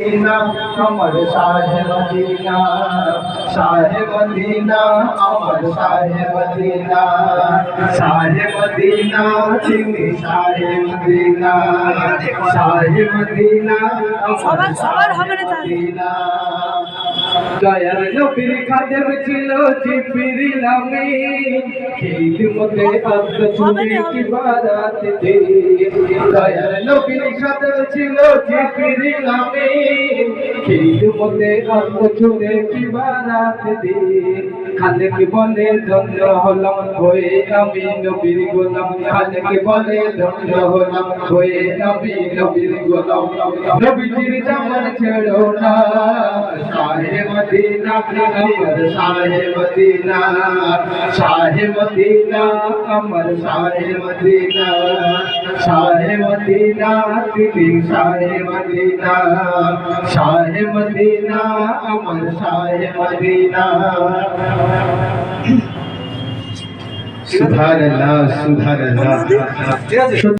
Medina আমার শাহে Medina শাহে Medina আমার শাহে Medina শাহে Medina তিনি শাহে মদিনা শাহে মদিনা তাহলে মদিনা দয়ার নবীর খাদেম ছিল জিবির নামে খিদমতে আব্দ তুমি কি বারাত দে। দয়ার নবীর খাদেম ছিল জিবির নামে খিদমতে আব্দ তুমি কি বারাত দে। খালেক বলে ধন্য হলাম হয়ে আমি নবীর গোলাম। খালেক বলে ধন্য হলাম হয়ে আমি নবীর গোলাম। নবীজির জামান ছেড়ো না। মদিনা আমার শাহে মদিনা শাহে মদিনা আমার শাহে মদিনা শাহে মদিনা তিনি শাহে মদিনা শাহে মদিনা আমার শাহে মদিনা। সুবহানাল্লাহ সুবহানাল্লাহ।